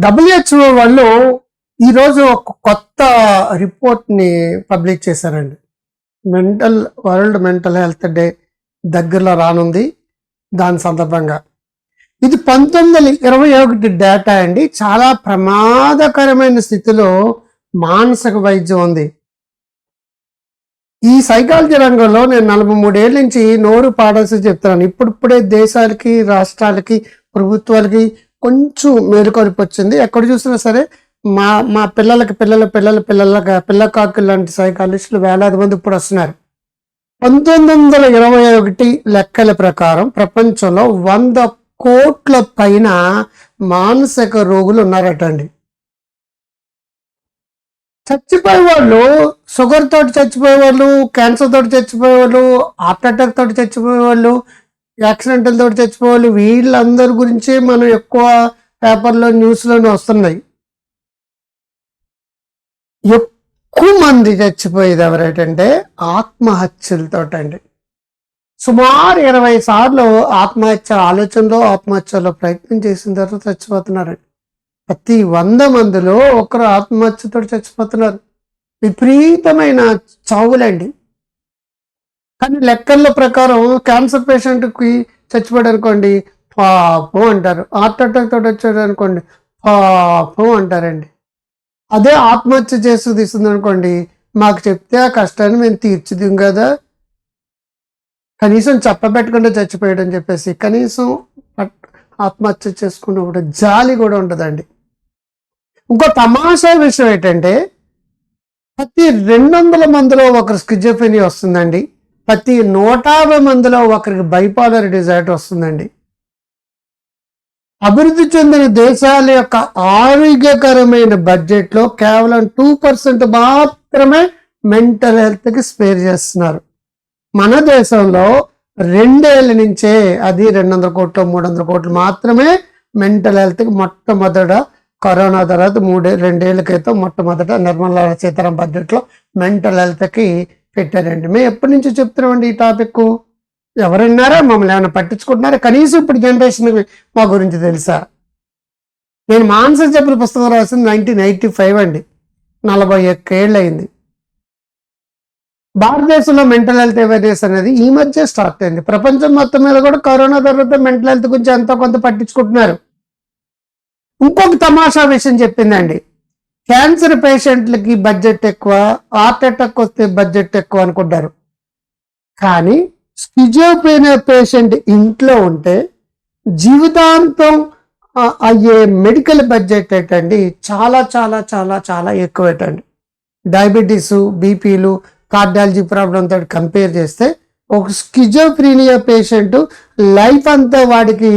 WHO వాళ్ళు ఈరోజు ఒక కొత్త రిపోర్ట్ని పబ్లిష్ చేశారండి. Mental world mental health day దగ్గరలో రానుంది దాని సందర్భంగా. ఇది పంతొమ్మిది వందల ఇరవై ఒకటి డేటా అండి. చాలా ప్రమాదకరమైన స్థితిలో మానసిక వైద్యం ఉంది. ఈ సైకాలజీ రంగంలో నేను నలభై మూడేళ్ళ నుంచి నోరు పాడాల్సి చెప్తున్నాను. ఇప్పుడిప్పుడే దేశాలకి రాష్ట్రాలకి ప్రభుత్వాలకి కొంచెం మేలుకొలిపి వచ్చింది. ఎక్కడ చూసినా సరే మా మా పిల్లలకి పిల్లల పిల్లల పిల్లలకి పిల్లకాకులు లాంటి సైకాలజిస్టులు వేలాది మంది ఇప్పుడు వస్తున్నారు. పంతొమ్మిది వందల ఇరవై ఒకటి లెక్కల ప్రకారం ప్రపంచంలో వంద కోట్ల పైన మానసిక రోగులు ఉన్నారటండి. చచ్చిపోయే వాళ్ళు షుగర్ తోటి చచ్చిపోయే వాళ్ళు క్యాన్సర్ తోటి చచ్చిపోయే వాళ్ళు హార్ట్ అటాక్ తోటి చచ్చిపోయే వాళ్ళు యాక్సిడెంటల్ తోటి చచ్చిపోయే వాళ్ళు వీళ్ళందరి గురించి మనం ఎక్కువ పేపర్లో న్యూస్లోనే వస్తున్నాయి. ఎక్కువ మంది చచ్చిపోయేది ఎవరేటంటే ఆత్మహత్యలతో అండి సుమారు ఇరవై సార్లు ఆత్మహత్య ఆలోచనలో ఆత్మహత్యలో ప్రయత్నం చేసిన తర్వాత చచ్చిపోతున్నారండి. ప్రతి వంద మందిలో ఒకరు ఆత్మహత్యతో చచ్చిపోతున్నారు. విపరీతమైన చావులండి. కానీ లెక్కల ప్రకారం క్యాన్సర్ పేషెంట్కి చచ్చిపోయాడు అనుకోండి పాపం అంటారు. హార్ట్ అటాక్ తోటి వచ్చాడు అనుకోండి పాపం అంటారండి. అదే ఆత్మహత్య చేస్తూ తీస్తుంది అనుకోండి మాకు చెప్తే ఆ కష్టాన్ని మేము తీర్చిదిం కదా. కనీసం చెప్పబెట్టకుండా చచ్చిపోయాడు అని చెప్పేసి కనీసం ఆత్మహత్య చేసుకున్న కూడా జాలి కూడా ఉంటుందండి ఇంకో తమాషా విషయం ఏంటంటే ప్రతి రెండు వందల మందిలో ఒకరు స్కిజోఫెనీ వస్తుందండి. ప్రతి నూట యాభై మందిలో ఒకరికి బైపాలర్ డిజార్ట్ వస్తుందండి. అభివృద్ధి చెందిన దేశాల యొక్క ఆరోగ్యకరమైన బడ్జెట్లో కేవలం టూ పర్సెంట్ మాత్రమే మెంటల్ హెల్త్కి స్పేర్ చేస్తున్నారు. మన దేశంలో రెండేళ్ళ నుంచే అది రెండు వందల కోట్లు మూడు వందల కోట్లు మాత్రమే మెంటల్ హెల్త్కి మొట్టమొదట కరోనా తర్వాత మూడే రెండేళ్ళ క్రితం మొట్టమొదట నిర్మలా సీతారాం బడ్జెట్లో మెంటల్ హెల్త్కి పెట్టారండి. మేము ఎప్పటి నుంచి చెప్తున్నామండి ఈ టాపిక్. ఎవరున్నారా మమ్మల్ని ఏమైనా పట్టించుకుంటున్నారా? కనీసం ఇప్పుడు జనరేషన్ మా గురించి తెలుసా? నేను మాన్సర్ చెప్పిన పుస్తకం రాసింది నైన్టీన్ ఎయిటీ ఫైవ్ అండి. నలభై ఒక్క ఏళ్ళు అయింది భారతదేశంలో మెంటల్ హెల్త్ అవేర్నెస్ అనేది ఈ మధ్య స్టార్ట్ అయింది. ప్రపంచం మొత్తం మీద కూడా కరోనా తర్వాత మెంటల్ హెల్త్ గురించి ఎంతో కొంత పట్టించుకుంటున్నారు. ఇంకొక తమాషా విషయం చెప్పిందండి. క్యాన్సర్ పేషెంట్లకి బడ్జెట్ ఎక్కువ హార్ట్ అటాక్ వస్తే బడ్జెట్ ఎక్కువ అనుకుంటారు. కానీ స్కిజోపేనియా పేషెంట్ ఇంట్లో ఉంటే జీవితాంతం అయ్యే మెడికల్ బడ్జెట్ ఏంటండి? చాలా చాలా చాలా చాలా ఎక్కువ ఏంటండి డయాబెటీస్ బీపీలు కార్డియాలజీ ప్రాబ్లమ్ కంపేర్ చేస్తే ఒక స్కిజోఫ్రీనియా పేషెంట్ లైఫ్ అంతా వాడికి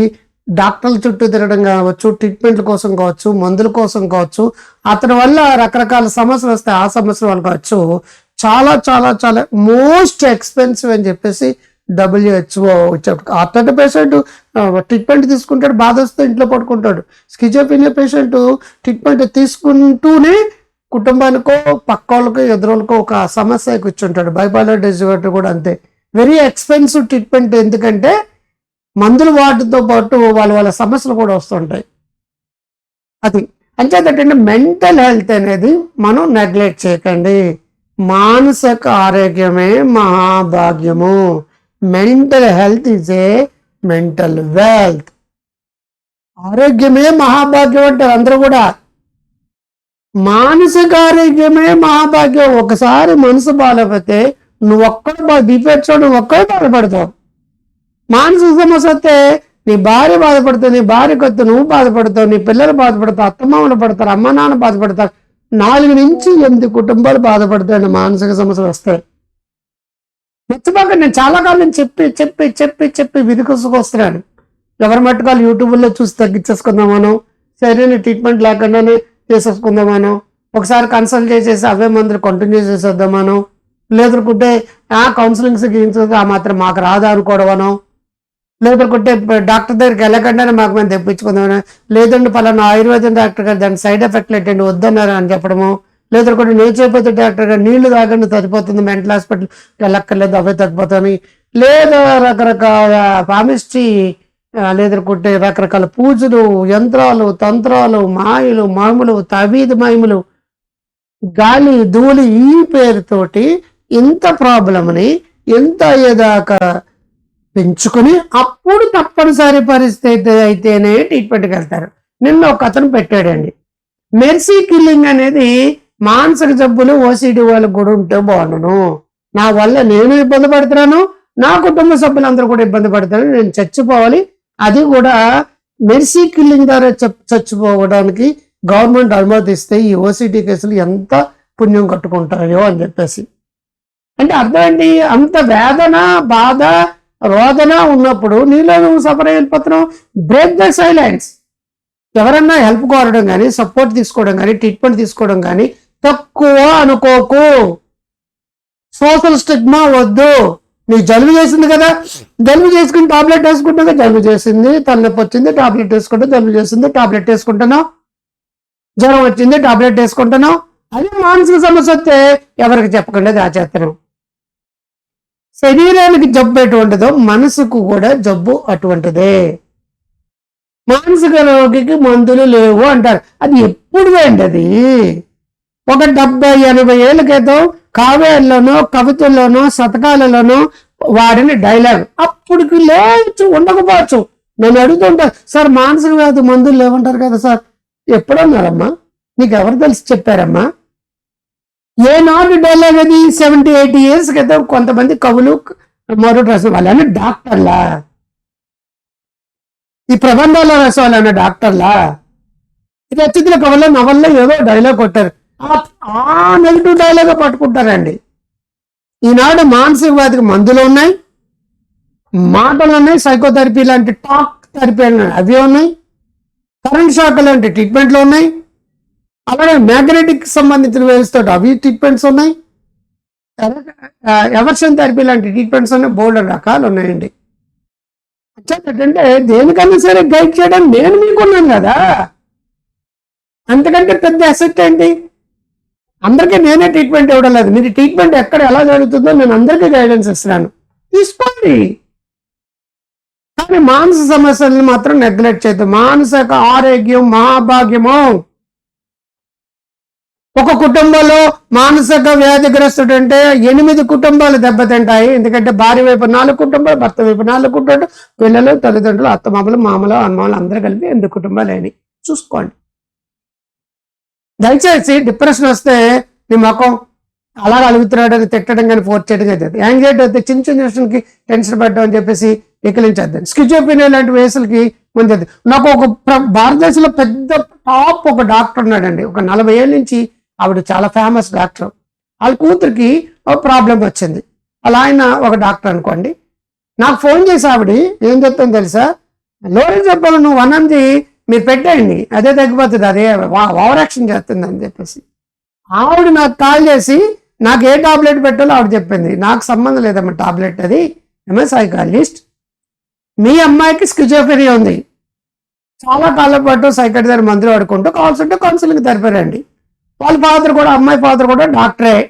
డాక్టర్ల చుట్టూ తిరగడం కావచ్చు ట్రీట్మెంట్ల కోసం కావచ్చు మందుల కోసం కావచ్చు అతని వల్ల రకరకాల సమస్యలు వస్తాయి. ఆ సమస్యల వల్ల కావచ్చు. చాలా చాలా చాలా మోస్ట్ ఎక్స్పెన్సివ్ అని చెప్పేసి WHO heart attack patient treatment తీసుకుంటాడు బాధ వస్తే ఇంట్లో పడుకుంటాడు. స్కిజోపినియా పేషెంట్ ట్రీట్మెంట్ తీసుకుంటూనే కుటుంబానికో పక్క వాళ్ళకో ఎదురోళ్ళకో ఒక సమస్య కూర్చుంటాడు బైపాలర్ డిజార్డర్ కూడా అంతే. వెరీ ఎక్స్పెన్సివ్ ట్రీట్మెంట్ ఎందుకంటే మందులు వాటితో పాటు వాళ్ళ వాళ్ళ సమస్యలు కూడా వస్తుంటాయి. అది అంచేతంటే మెంటల్ హెల్త్ అనేది మనం నెగ్లెక్ట్ చేయకండి. మానసిక ఆరోగ్యమే మహాభాగ్యము. Mental health is a mental wealth. ఆరోగ్యమే మహాభాగ్యం అంటారు అందరూ కూడా. మానసిక ఆరోగ్యమే మహాభాగ్యం. ఒకసారి మనసు బాగాలేకపోతే నువ్వు ఒక్కడు బీపీ నువ్వు ఒక్కడే బాధపడతావు. మానసిక సమస్య వస్తే నీ భార్య బాధపడుతుంది నీ భార్యకు వస్తే నువ్వు బాధపడతావు నీ పిల్లలు బాధపడతావు అత్తమామలు పడతారు అమ్మ నాన్న బాధపడతారు నాలుగు నుంచి ఎనిమిది కుటుంబాలు బాధపడతాయండి మానసిక సమస్యలు వస్తాయి. మెచ్చబాక నేను చాలా కాలం చెప్పి చెప్పి చెప్పి చెప్పి విధికొసుకొస్తున్నాను ఎవరి మట్టుకాలు యూట్యూబ్లో చూసి తగ్గించేసుకుందామనో సరైన ట్రీట్మెంట్ లేకుండానే చేసేసుకుందామనో ఒకసారి కన్సల్ట్ చేసేసి అవే మందులు కంటిన్యూ చేసేద్దామనో లేదనుకుంటే ఆ కౌన్సిలింగ్స్ గీన్సిల్స్ ఆ మాత్రం మాకు రాదా అనుకోవడమనో లేదనుకుంటే డాక్టర్ దగ్గరికి వెళ్ళకుండానే మాకు మేము తెప్పించుకుందామని. లేదంటే పలానా ఆయుర్వేదం డాక్టర్ గారు దాని సైడ్ ఎఫెక్ట్లు ఏంటండి వద్దన్నారు అని చెప్పడము. లేదనుకుంటే నేచురోపతి డాక్టర్ గారు నీళ్ళు తాగండి తగ్గిపోతుంది మెంటల్ హాస్పిటల్ వెళ్ళక్కర్లేదు అవే తగ్గిపోతాయి లేదా రకరకాల పామిస్ట్రీ లేదనుకుంటే రకరకాల పూజలు యంత్రాలు తంత్రాలు మాయలు మాములు తవీదు మాయములు గాలి ధూళి ఈ పేరుతోటి ఇంత ప్రాబ్లమ్ని ఎంత అయ్యేదాకా పెంచుకొని అప్పుడు తప్పనిసరి పరిస్థితి అయితేనే ట్రీట్మెంట్కి వెళ్తారు. నిన్న ఒక అతను పెట్టాడండి. మెర్సీ కిల్లింగ్ అనేది మానసిక జబ్బులు ఓసిడి వాళ్ళకు కూడా ఉంటే బాగుండును. నా వల్ల నేను ఇబ్బంది పడుతున్నాను నా కుటుంబ సభ్యులందరూ కూడా ఇబ్బంది పడతారు నేను చచ్చిపోవాలి. అది కూడా మెర్సీ కిల్లింగ్ ద్వారా చచ్చిపోవడానికి గవర్నమెంట్ అనుమతిస్తే ఈ ఓసిటీ కేసులు ఎంత పుణ్యం కట్టుకుంటాయో అని చెప్పేసి. అంటే అర్థం ఏంటి? అంత వేదన బాధ రోదన ఉన్నప్పుడు నీలో నువ్వు సఫర్ అయిపోతున్నావు బ్రేక్ ద సైలెన్స్ ఎవరన్నా హెల్ప్ కోరడం కానీ సపోర్ట్ తీసుకోవడం కానీ ట్రీట్మెంట్ తీసుకోవడం కానీ తక్కువ అనుకోకు. సోషల్ స్టిగ్మా వద్దు. నీకు జలుబు చేసింది కదా జలుబు చేసుకుని టాబ్లెట్ వేసుకుంటాగా జలుబు చేసింది తలనొప్పి వచ్చింది టాబ్లెట్ వేసుకుంటా జలుబు చేసింది టాబ్లెట్ వేసుకుంటున్నావు. జ్వరం వచ్చింది టాబ్లెట్ వేసుకుంటున్నావు. అది మానసిక సమస్య వస్తే ఎవరికి చెప్పకుండా దాచేస్తున్నావు శరీరానికి జబ్బు ఎటువంటిదో మనసుకు కూడా జబ్బు అటువంటిదే. మానసిక రోగికి మందులు లేవు అంటారు. అది ఎప్పుడు అండి అది? ఒక డెబ్బై ఎనభై ఏళ్ళ క్రితం కావ్యాల్లోనో కవితల్లోనో శతకాలలోనో వాడిన డైలాగ్. అప్పటికి లేవచ్చు ఉండకపోవచ్చు. నన్ను అడుగుతుంటా సార్ మానసిక వ్యాధి మందులు లేవంటారు కదా సార్. ఎప్పుడన్నారమ్మా? నీకు ఎవరు తెలిసి చెప్పారమ్మా? ఏనాడు డైలాగ్ అది? సెవెంటీ ఎయిటీ ఇయర్స్ క్రితం కొంతమంది కవులు మరో రాసిన వాళ్ళని డాక్టర్లా? ఈ ప్రబంధాల రాసే వాళ్ళన్న డాక్టర్లా? ఇది వచ్చిన కవుల నవల్లో ఏదో డైలాగ్ కొట్టారు. ఆ- ఆ నెగిటివ్ డైలాగ్ పట్టుకుంటారండి. ఈనాడు మానసిక వ్యాధికి మందులు ఉన్నాయి మాటలు ఉన్నాయి సైకోథెరపీ లాంటి టాక్ థెరపీ అవి ఉన్నాయి కరెంట్ షాక్ లాంటి ట్రీట్మెంట్లు ఉన్నాయి అలాగే మ్యాగ్నెటిక్ సంబంధించిన వేవ్స్ తోటి అవి ట్రీట్మెంట్స్ ఉన్నాయి? ఎవర్షన్ థెరపీ లాంటి ట్రీట్మెంట్స్ ఉన్నాయి? బోల్డ్ రకాలు ఉన్నాయండి. అంటే దేనికన్నా సరే గైడ్ చేయడం నేను మీకున్నాను కదా. అంతకంటే పెద్ద అసెట్ ఏంటి? అందరికీ నేనే ట్రీట్మెంట్ ఇవ్వడం లేదు. మీరు ట్రీట్మెంట్ ఎక్కడ ఎలా జరుగుతుందో నేను అందరికీ గైడెన్స్ ఇస్తున్నాను. తీసుకోండి. కానీ మానసిక సమస్యలను మాత్రం నెగ్లెక్ట్ చేయద్దు. మానసిక ఆరోగ్యం మహాభాగ్యము. ఒక కుటుంబంలో మానసిక వ్యాధిగ్రస్తుడు అంటే ఎనిమిది కుటుంబాలు దెబ్బతింటాయి. ఎందుకంటే భార్య వైపు నాలుగు కుటుంబాలు భర్త వైపు నాలుగు కుటుంబాలు పిల్లలు తల్లిదండ్రులు అత్తమామలు మామలు అన్నమామలు అందరూ కలిపి ఎనిమిది కుటుంబాలు అయినాయి. చూసుకోండి. దయచేసి డిప్రెషన్ వస్తే నీ ముఖం అలా అలుగుతున్నాడు అని తిట్టడం కానీ ఫోర్స్ చేయడం కానీ యాంగ్జైటీ అయితే చిన్న చిన్న విషయానికి టెన్షన్ పడ్డం అని చెప్పేసి ఎక్కిలించేద్దాం స్కిజోపినియా లాంటి వేసులకి ముందు నాకు ఒక భారతదేశంలో పెద్ద టాప్ ఒక డాక్టర్ ఉన్నాడండి. ఒక నలభై ఏళ్ళ నుంచి ఆవిడ చాలా ఫేమస్ డాక్టర్ వాళ్ళ కూతురికి ఒక ప్రాబ్లం వచ్చింది. అలా ఆయన ఒక డాక్టర్ అనుకోండి. నాకు ఫోన్ చేసి ఆవిడ ఏం చెప్తాను తెలుసా? లోన్ చెప్పాను నువ్వు వనంది మీరు పెట్టేయండి. అదే తగ్గిపోతుంది. అదే ఓవర్ యాక్షన్ చేస్తుంది అని చెప్పేసి. ఆవిడ నాకు కాల్ చేసి నాకు ఏ టాబ్లెట్ పెట్టాలో ఆవిడ చెప్పింది. నాకు సంబంధం లేదమ్మా టాబ్లెట్ అది. ఎంఏ సైకాలజిస్ట్ మీ అమ్మాయికి స్కిజోఫెరియా ఉంది. చాలా కాలం పాటు సైకట్ మందులు వాడుకుంటూ కావాల్సి ఉంటే కౌన్సిలింగ్ తెలిపారండి వాళ్ళ ఫాదర్ కూడా అమ్మాయి ఫాదర్ కూడా డాక్టరే.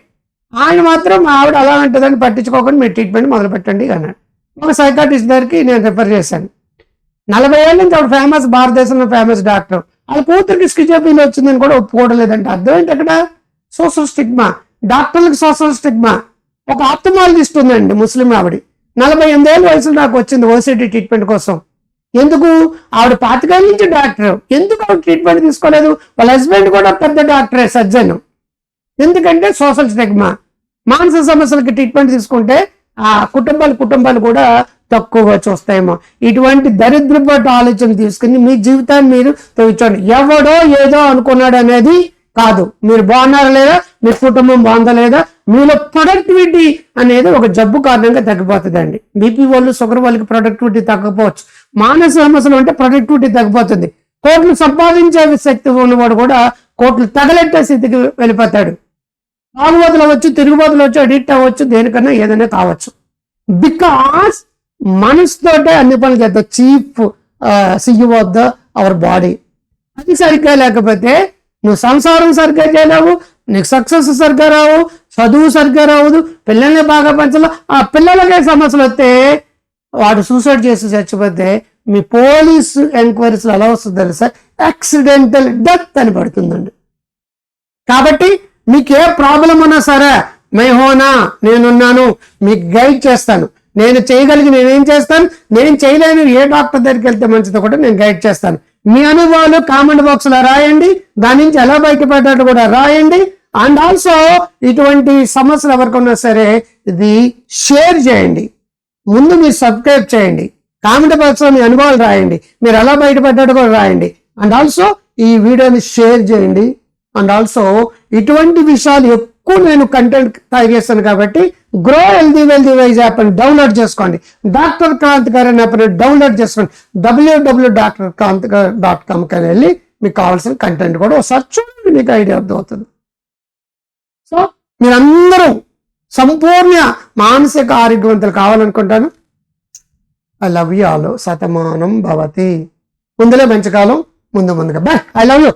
ఆయన మాత్రం మా ఆవిడ అలా ఉంటుందని పట్టించుకోకుండా మీరు ట్రీట్మెంట్ మొదలు పెట్టండి అన్నాడు. ఒక సైకాటిస్ట్ దగ్గరికి నేను రిఫర్ చేశాను. నలభై ఏళ్ళ నుంచి ఆవిడ ఫేమస్ భారతదేశంలో ఫేమస్ డాక్టర్. వాళ్ళ కూతురికి స్కిజోఫీల్ వచ్చిందని కూడా ఒప్పుకోవడం లేదంటే అర్థం ఏంటి అక్కడ? సోషల్ స్టిగ్మా డాక్టర్లకు సోషల్ స్టిగ్మా ఒక ఆప్తమాలజిస్ట్ ఉందండి ముస్లిం ఆవిడ. నలభై ఎనిమిదేళ్ళ వయసులో నాకు వచ్చింది ఓసిటీ ట్రీట్మెంట్ కోసం. ఎందుకు? ఆవిడ పాతికేళ్ళ నుంచి డాక్టర్. ఎందుకు ఆవిడ ట్రీట్మెంట్ తీసుకోలేదు? వాళ్ళ హస్బెండ్ కూడా పెద్ద డాక్టరే సర్జన్. ఎందుకంటే సోషల్ స్టెగ్మా. మానసిక సమస్యలకి ట్రీట్మెంట్ తీసుకుంటే ఆ కుటుంబాలు కుటుంబాలు కూడా తక్కువగా చూస్తాయేమో. ఇటువంటి దరిద్రపాటు ఆలోచన తీసుకుని మీ జీవితాన్ని మీరు తవ్వించండి ఎవడో ఏదో అనుకున్నాడు అనేది కాదు. మీరు బాగున్నారా లేదా? మీ కుటుంబం బాగుందా లేదా మీలో ప్రొడక్టివిటీ అనేది ఒక జబ్బు కారణంగా తగ్గిపోతుందండి. బీపీ వాళ్ళు షుగర్ వాళ్ళకి ప్రొడక్టివిటీ తగ్గకపోవచ్చు. మానసిక సమస్యలు అంటే ప్రొడక్టివిటీ తగ్గిపోతుంది. కోట్లు సంపాదించే శక్తి ఉన్నవాడు కూడా కోట్లు తగలెట్టే స్థితికి వెళ్ళిపోతాడు. తాగుబోతులు అవ్వచ్చు తిరుగుబోతులు అవ్వచ్చు అడిక్ట్ అవ్వచ్చు దేనికన్నా ఏదైనా కావచ్చు. బికాస్ మనసుతోటే అన్ని పనులు చేద్దాం. చీప్ సిఇఓ అవర్ బాడీ అది సరిగ్గా లేకపోతే నువ్వు సంసారం సరిగ్గా చేయలేవు నీకు సక్సెస్ సరిగ్గా రావు చదువు సరిగ్గా రావదు పిల్లల్ని బాగా పెంచాలి? ఆ పిల్లలకే సమస్యలు వస్తే వాడు సూసైడ్ చేసి చచ్చిపోతే మీ పోలీస్ ఎంక్వైరీస్లో ఎలా వస్తుంది తెలుసా? యాక్సిడెంటల్ డెత్ అని పడుతుందండి. కాబట్టి మీకు ఏ ప్రాబ్లం ఉన్నా సరే మేహోనా నేనున్నాను మీకు గైడ్ చేస్తాను. నేను చేయగలిగి నేనేం చేస్తాను? నేను చేయలేను ఏ డాక్టర్ దగ్గరికి వెళ్తే మంచిదో కూడా నేను గైడ్ చేస్తాను. మీ అనుభవాలు కామెంట్ బాక్స్లో రాయండి. దాని నుంచి ఎలా బయటపడ్డాడు కూడా రాయండి. అండ్ ఆల్సో ఇటువంటి సమస్యలు ఎవరికన్నా సరే ఇది షేర్ చేయండి. ముందు మీరు సబ్స్క్రైబ్ చేయండి. కామెంట్ బాక్స్లో మీ అనుభవాలు రాయండి. మీరు ఎలా బయటపడ్డాడు కూడా రాయండి. అండ్ ఆల్సో ఈ వీడియోని షేర్ చేయండి. అండ్ ఆల్సో ఇటువంటి విషయాలు ఎక్కువ నేను కంటెంట్ తయారు చేస్తాను కాబట్టి grow healthy wealthy wise app అని డౌన్లోడ్ చేసుకోండి. డాక్టర్ క్రాంత్ గారు అనే యాప్ని డౌన్లోడ్ చేసుకోండి. డబ్ల్యూడబ్ల్యూ డాక్టర్ క్రాంత్ డాట్ కామ్కి వెళ్ళి మీకు కావాల్సిన కంటెంట్ కూడా ఒకసారి చూడండి మీకు ఐడియా అర్థమవుతుంది. సో మీరందరూ సంపూర్ణ మానసిక ఆరోగ్యవంతులు కావాలనుకుంటాను. ఐ లవ్ యూ ఆల్ శతమానం భవతి. ముందులే మంచి కాలం. ముందు ముందుగా. Bye I love you